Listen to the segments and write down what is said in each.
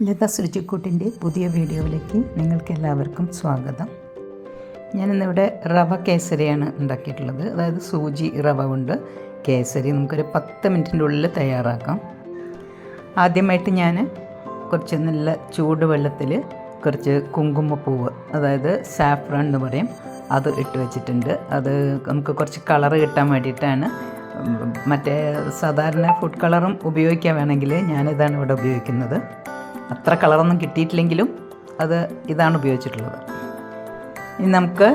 ലത സുരുചിക്കൂട്ടിന്റെ പുതിയ വീഡിയോയിലേക്ക് നിങ്ങൾക്ക് എല്ലാവർക്കും സ്വാഗതം. ഞാനിന്നിവിടെ റവ കേസരിയാണ് ഉണ്ടാക്കിയിട്ടുള്ളത്. അതായത് സൂചി റവ കൊണ്ട് കേസരി നമുക്കൊരു പത്ത് മിനിറ്റിന്റെ ഉള്ളിൽ തയ്യാറാക്കാം. ആദ്യമായിട്ട് ഞാൻ കുറച്ച് നല്ല ചൂടുവെള്ളത്തിൽ കുറച്ച് കുങ്കുമപ്പൂവ് അതായത് സാഫ്രോൺ എന്ന് പറയും അത് ഇട്ട് വെച്ചിട്ടുണ്ട്. അത് നമുക്ക് കുറച്ച് കളർ കിട്ടാൻ വേണ്ടിയിട്ടാണ്. മറ്റേ സാധാരണ ഫുഡ് കളറും ഉപയോഗിക്കാൻ വേണമെങ്കിൽ ഞാനിതാണ് ഇവിടെ ഉപയോഗിക്കുന്നത്. അത്ര കളറൊന്നും കിട്ടിയിട്ടില്ലെങ്കിലും അത് ഇതാണ് ഉപയോഗിച്ചിട്ടുള്ളത്. ഇനി നമുക്ക്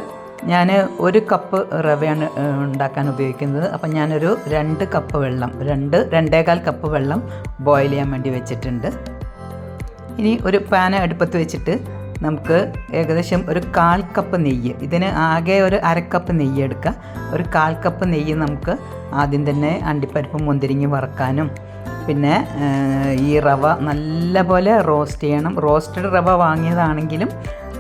ഞാൻ ഒരു കപ്പ് റവയാണ് ഉണ്ടാക്കാൻ ഉപയോഗിക്കുന്നത്. അപ്പം ഞാനൊരു രണ്ട് കപ്പ് വെള്ളം രണ്ട് രണ്ടേകാൽ കപ്പ് വെള്ളം ബോയിൽ ചെയ്യാൻ വേണ്ടി വെച്ചിട്ടുണ്ട്. ഇനി ഒരു പാൻ അടുപ്പത്ത് വെച്ചിട്ട് നമുക്ക് ഏകദേശം ഒരു കാൽ കപ്പ് നെയ്യ് ഇതിന് ആകെ ഒരു അരക്കപ്പ് നെയ്യ് എടുക്കുക ഒരു കാൽ കപ്പ് നെയ്യ് നമുക്ക് ആദ്യം തന്നെ അണ്ടിപ്പരിപ്പ് മുന്തിരിങ്ങി വറക്കാനും പിന്നെ ഈ റവ നല്ല പോലെ റോസ്റ്റ് ചെയ്യണം. റോസ്റ്റഡ് റവ വാങ്ങിയതാണെങ്കിലും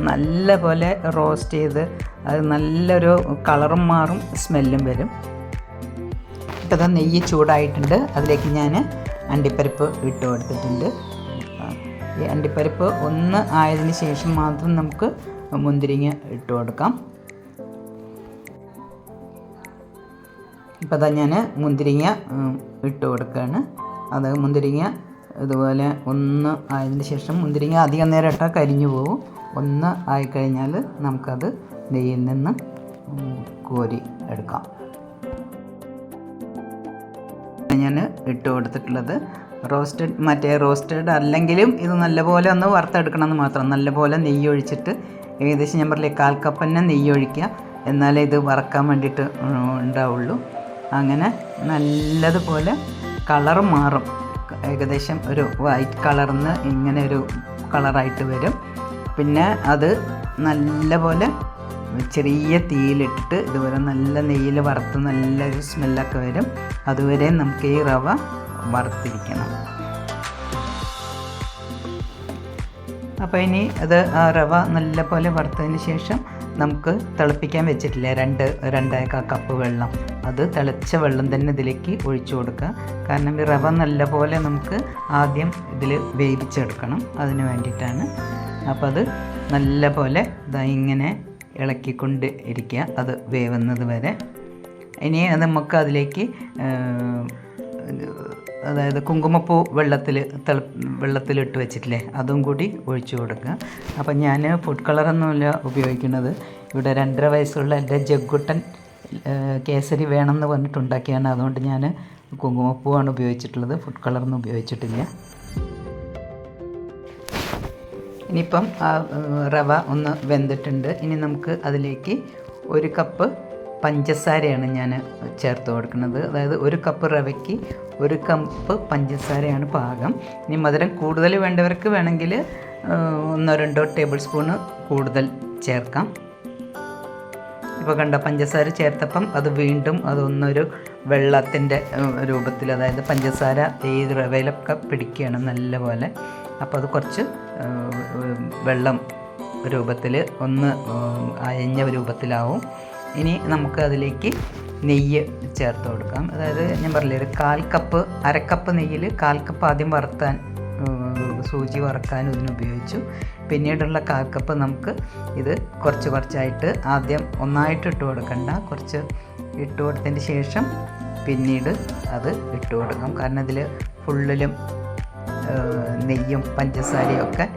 നല്ല പോലെ റോസ്റ്റ് ചെയ്ത് അത് നല്ലൊരു കളറും മാറും സ്മെല്ലും വരും. ഇപ്പോൾ ഇതാ നെയ്യ് ചൂടായിട്ടുണ്ട്. അതിലേക്ക് ഞാൻ അണ്ടിപ്പരിപ്പ് ഇട്ട് കൊടുത്തിട്ടുണ്ട്. ഈ അണ്ടിപ്പരിപ്പ് ഒന്ന് ആയതിന് ശേഷം മാത്രം നമുക്ക് മുന്തിരിങ്ങ ഇട്ട് കൊടുക്കാം. ഇപ്പോൾ അതാ ഞാൻ മുന്തിരിങ്ങ ഇട്ട് കൊടുക്കുകയാണ് അത് മുന്തിരിങ്ങ ഇതുപോലെ ഒന്ന് ആയതിന് ശേഷം മുന്തിരിങ്ങ അധികം നേരം ഇട്ടാൽ കരിഞ്ഞു പോകും ഒന്ന് ആയിക്കഴിഞ്ഞാൽ നമുക്കത് നെയ്യിൽ നിന്ന് കോരി എടുക്കാം. ഞാൻ ഇട്ട് കൊടുത്തിട്ടുള്ളത് റോസ്റ്റഡ് മറ്റേ റോസ്റ്റഡ് അല്ലെങ്കിലും ഇത് നല്ലപോലെ ഒന്ന് വറുത്തെടുക്കണം എന്ന് മാത്രം. നല്ലപോലെ നെയ്യ് ഒഴിച്ചിട്ട് ഏകദേശം ഞാൻ പറഞ്ഞില്ലേ കാൽ കപ്പ് തന്നെ നെയ്യ് ഒഴിക്കുക എന്നാലേ ഇത് വറക്കാൻ വേണ്ടിയിട്ട് ഉണ്ടാവുള്ളൂ. അങ്ങനെ നല്ലതുപോലെ കളറ് മാറും. ഏകദേശം ഒരു വൈറ്റ് കളർന്ന് ഇങ്ങനെ ഒരു കളറായിട്ട് വരും. പിന്നെ അത് നല്ലപോലെ ചെറിയ തീയിലിട്ട് ഇതുപോലെ നല്ല നെയ്യിൽ വറുത്ത് നല്ലൊരു സ്മെല്ലൊക്കെ വരും. അതുവരെ നമുക്ക് ഈ റവ വറുത്തിരിക്കണം. അപ്പോൾ ഇനി അത് റവ നല്ലപോലെ വറുത്തതിന് ശേഷം നമുക്ക് തിളപ്പിക്കാൻ വെച്ചിട്ടില്ല? രണ്ട് രണ്ടേക്കാ കപ്പ് വെള്ളം. അത് തിളച്ച വെള്ളം തന്നെ ഇതിലേക്ക് ഒഴിച്ചു കൊടുക്കുക. കാരണം ഈ റവ നല്ലപോലെ നമുക്ക് ആദ്യം ഇതിൽ വേവിച്ചെടുക്കണം. അതിന് വേണ്ടിയിട്ടാണ്. അപ്പോൾ അത് നല്ലപോലെ ഇതാ ഇങ്ങനെ ഇളക്കിക്കൊണ്ട് ഇരിക്കുക. അത് വേവുന്നത് വരെ. ഇനി നമുക്ക് അതിലേക്ക് അതായത് കുങ്കുമപ്പൂ വെള്ളത്തിൽ തിള വെള്ളത്തിലിട്ട് വെച്ചിട്ടില്ലേ അതും കൂടി ഒഴിച്ചു കൊടുക്കുക. അപ്പം ഞാൻ ഫുഡ് കളറൊന്നുമില്ല ഉപയോഗിക്കുന്നത്. ഇവിടെ രണ്ടര വയസ്സുള്ള എന്റെ ജഗ്ഗുട്ടൻ കേസരി വേണമെന്ന് പറഞ്ഞിട്ടുണ്ടാക്കിയാണ് അതുകൊണ്ട് ഞാൻ കുങ്കുമപ്പൂവാണ് ഉപയോഗിച്ചിട്ടുള്ളത്. ഫുഡ് കളറൊന്നും ഉപയോഗിച്ചിട്ടില്ല. ഇനിയിപ്പം റവ ഒന്ന് വെന്തിട്ടുണ്ട്. ഇനി നമുക്ക് അതിലേക്ക് ഒരു കപ്പ് പഞ്ചസാരയാണ് ഞാൻ ചേർത്ത് കൊടുക്കുന്നത്. അതായത് ഒരു കപ്പ് റവയ്ക്ക് ഒരു കപ്പ് പഞ്ചസാരയാണ് പാകം. ഇനി മധുരം കൂടുതൽ വേണ്ടവർക്ക് വേണമെങ്കിൽ ഒന്നോ രണ്ടോ ടേബിൾ സ്പൂണ് കൂടുതൽ ചേർക്കാം. ഇപ്പോൾ കണ്ട പഞ്ചസാര ചേർത്തപ്പം അത് വീണ്ടും അതൊന്നൊരു വെള്ളത്തിന്റെ രൂപത്തിൽ അതായത് പഞ്ചസാര ഈ റവയിലൊക്കെ പിടിക്കുകയാണ് നല്ലപോലെ. അപ്പോൾ അത് കുറച്ച് വെള്ളം രൂപത്തിൽ ഒന്ന് അയഞ്ഞ രൂപത്തിലാവും. ഇനി നമുക്ക് അതിലേക്ക് നെയ്യ് ചേർത്ത് കൊടുക്കാം. അതായത് ഞാൻ പറഞ്ഞില്ലേ ഒരു കാൽ കപ്പ് അരക്കപ്പ് നെയ്യിൽ കാൽ കപ്പ് ആദ്യം വറുത്താൻ സൂചി വറക്കാൻ ഇതിനുപയോഗിച്ചു പിന്നീടുള്ള കാൽ കപ്പ് നമുക്ക് ഇത് കുറച്ച് കുറച്ചായിട്ട് ആദ്യം ഒന്നായിട്ട് ഇട്ട് കൊടുക്കണ്ട. കുറച്ച് ഇട്ട് കൊടുത്തതിന് ശേഷം പിന്നീട് അത് ഇട്ട് കൊടുക്കാം. കാരണം ഇതിൽ ഫുള്ളിലും നെയ്യും പഞ്ചസാരയും ഒക്കെ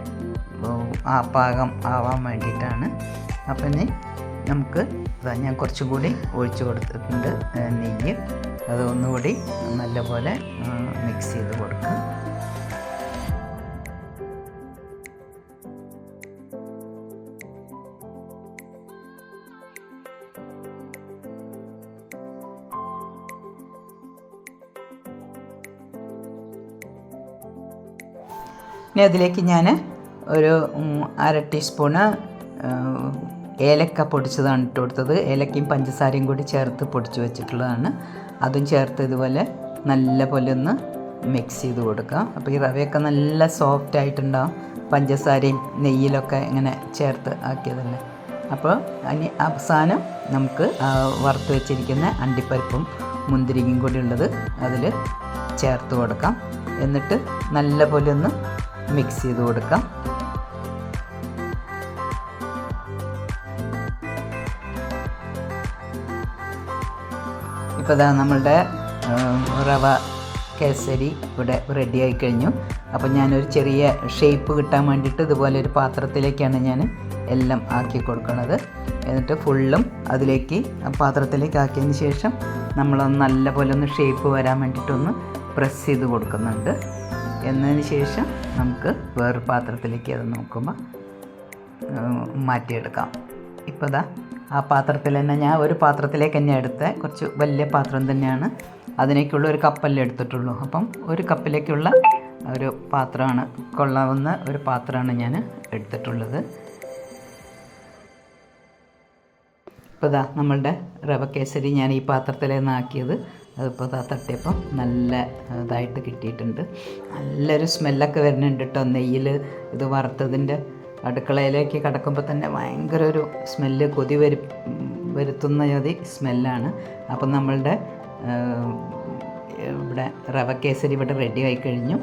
ആ പാകം ആവാൻ വേണ്ടിയിട്ടാണ്. അപ്പം നമുക്ക് ഇതാ ഞാൻ കുറച്ചും കൂടി ഒഴിച്ചു കൊടുത്തിട്ടുണ്ട് നെയ്യ്. അത് ഒന്നുകൂടി നല്ലപോലെ മിക്സ് ചെയ്ത് കൊടുക്കുക ഇനി അതിലേക്ക് ഞാൻ ഒരു അര ടീസ്പൂണ് ഏലക്ക പൊടിച്ചതാണ് ഇട്ട് കൊടുത്തത്. ഏലക്കയും പഞ്ചസാരയും കൂടി ചേർത്ത് പൊടിച്ച് വെച്ചിട്ടുള്ളതാണ്. അതും ചേർത്ത് ഇതുപോലെ നല്ല പോലെ ഒന്ന് മിക്സ് ചെയ്ത് കൊടുക്കുക. അപ്പോൾ ഈ റവയൊക്കെ നല്ല സോഫ്റ്റ് ആയിട്ടുണ്ടാവും. പഞ്ചസാരയും നെയ്യിലൊക്കെ ഇങ്ങനെ ചേർത്ത് ആക്കിയതല്ലേ? അപ്പോൾ അതിന് അവസാനം നമുക്ക് വറുത്ത് വെച്ചിരിക്കുന്ന അണ്ടിപ്പരിപ്പും മുന്തിരിങ്ങയും കൂടി ഉള്ളത് അതിൽ ചേർത്ത് കൊടുക്കാം. എന്നിട്ട് നല്ല പോലെ ഒന്ന് മിക്സ് ചെയ്ത് കൊടുക്കാം. ഇപ്പോൾ ഇതാ നമ്മളുടെ റവ കേസരി ഇവിടെ റെഡി ആയി കഴിഞ്ഞു. അപ്പോൾ ഞാനൊരു ചെറിയ ഷേപ്പ് കിട്ടാൻ വേണ്ടിയിട്ട് ഇതുപോലെ ഒരു പാത്രത്തിലേക്കാണ് ഞാൻ എല്ലാം ആക്കി കൊടുക്കുന്നത് എന്നിട്ട് ഫുള്ളും അതിലേക്ക് പാത്രത്തിലേക്ക് ആക്കിയതിന് ശേഷം നമ്മളൊന്ന് നല്ല പോലെ ഒന്ന് ഷേപ്പ് വരാൻ വേണ്ടിയിട്ടൊന്ന് പ്രസ് ചെയ്ത് കൊടുക്കുന്നുണ്ട്. എന്നതിന് ശേഷം നമുക്ക് വേറൊരു പാത്രത്തിലേക്ക് അത് നോക്കുമ്പോൾ മാറ്റിയെടുക്കാം. ഇപ്പോൾ ഇതാ ആ പാത്രത്തിൽ തന്നെ ഞാൻ ഒരു പാത്രത്തിലേക്ക് തന്നെ എടുത്ത്. കുറച്ച് വലിയ പാത്രം തന്നെയാണ്. അതിലേക്കുള്ള ഒരു കപ്പല്ലേ എടുത്തിട്ടുള്ളൂ. അപ്പം ഒരു കപ്പിലേക്കുള്ള ഒരു പാത്രമാണ് കൊള്ളാവുന്ന ഒരു പാത്രമാണ് ഞാൻ എടുത്തിട്ടുള്ളത്. ഇപ്പോൾ ഇതാ നമ്മളുടെ റവ ഞാൻ ഈ പാത്രത്തിലേന്ന് ആക്കിയത്. അതിപ്പോൾ ഇതാ തട്ടിയപ്പം നല്ല ഇതായിട്ട് കിട്ടിയിട്ടുണ്ട്. നല്ലൊരു സ്മെല്ലൊക്കെ വരുന്നുണ്ട് കേട്ടോ നെയ്യിൽ ഇത് വറുത്തതിന്റെ അടുക്കളയിലേക്ക് കടക്കുമ്പോൾ തന്നെ ഭയങ്കര ഒരു സ്മെല്ല് കൊതി വരു വരുത്തുന്ന ഒരു സ്മെല്ലാണ്. അപ്പം നമ്മളുടെ ഇവിടെ റവ കേസരി ഇവിടെ റെഡി ആയി കഴിഞ്ഞു.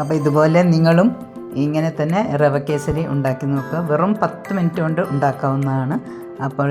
അപ്പോൾ ഇതുപോലെ നിങ്ങളും ഇങ്ങനെ തന്നെ റവ കേസരി ഉണ്ടാക്കി നോക്കുക. വെറും പത്ത് മിനിറ്റ് കൊണ്ട് ഉണ്ടാക്കാവുന്നതാണ്. അപ്പോൾ